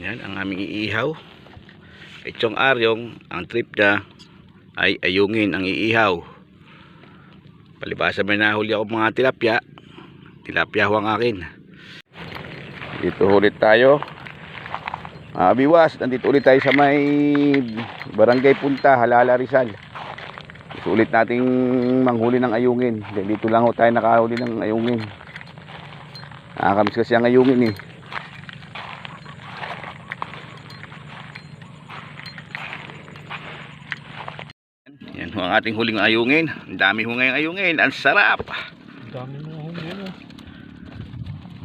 Yan ang aming iihaw. Itong aryong, ang trip niya ay ayungin ang iihaw. Palibasa may nahuli ako mga tilapia. Tilapia ho ang akin. Dito ulit tayo. Ah, biwas, nandito ulit tayo sa may barangay Punta, Halala Rizal. Gusto ulit nating manghuli ng ayungin. Dito lang ho tayo nakahuli ng ayungin. Nakakamiss kasi ang ayungin eh. Yan ho ang ating huling ayungin. Ang dami ho ngayong ayungin. Ang sarap. Ang dami mga huli yan oh.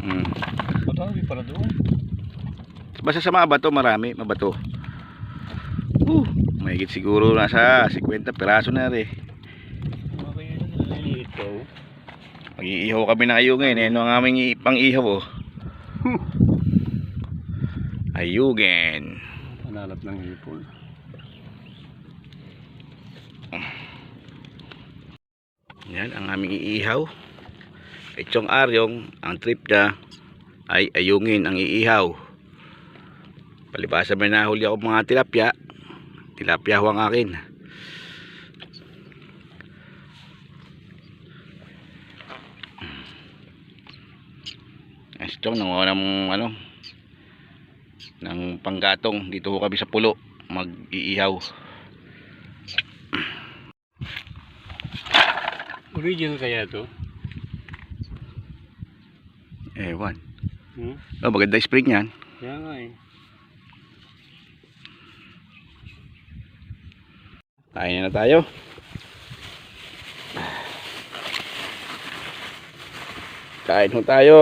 Mm. Madami para doon. Basta sa mga bato, marami. Mabato. Uh, mahigit siguro nasa 50 peraso na rin. Mag-iihaw kami ng ayungin. Yan ang aming pang-ihaw oh. Ayungin. Hanalap ng hipon. Yan ang aming iihaw. Itong aryong, ang trip niya ay ayungin ang iihaw. Palibasa may nahuli ako mga tilapia. Tilapia ho ang akin. Itong nanguha ng ano ng panggatong dito ho kami sa pulo mag-iihaw. Original kaya to? Ewan. Hmm? Oh, maganda spring yan. Kaya nga eh. Kain na tayo. Kain ho tayo.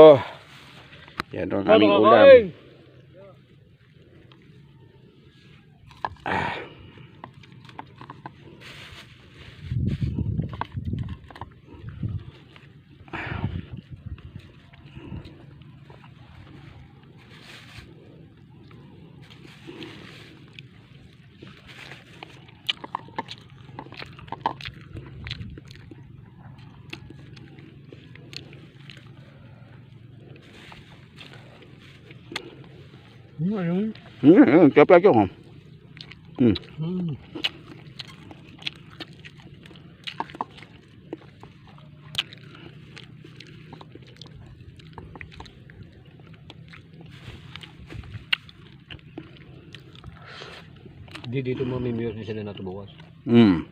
Yan ang aming ulam. Ah. Hmm, ayun. Hmm, hmm, kapag ako. Hmm. Hmm. Di dito sila na ito bukas. Hmm.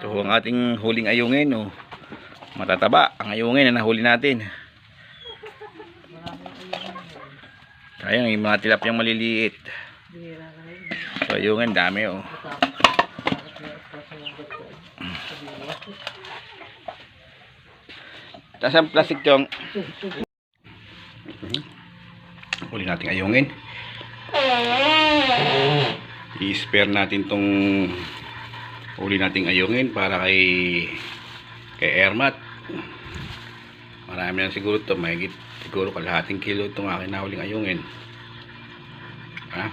Ito ang ating huling ayungin. Oh. Matataba ang ayungin na nahuli natin. Sayang yung mga tilapiyang maliliit. So ayungin dami oh. Tapos ang plastic chong. Huli natin ayungin. I-spare natin tong uli nating ayungin para kay kay Ermat. Marami na siguro to, mahigit siguro kalahating kilo itong akin na huling ayungin. Ha?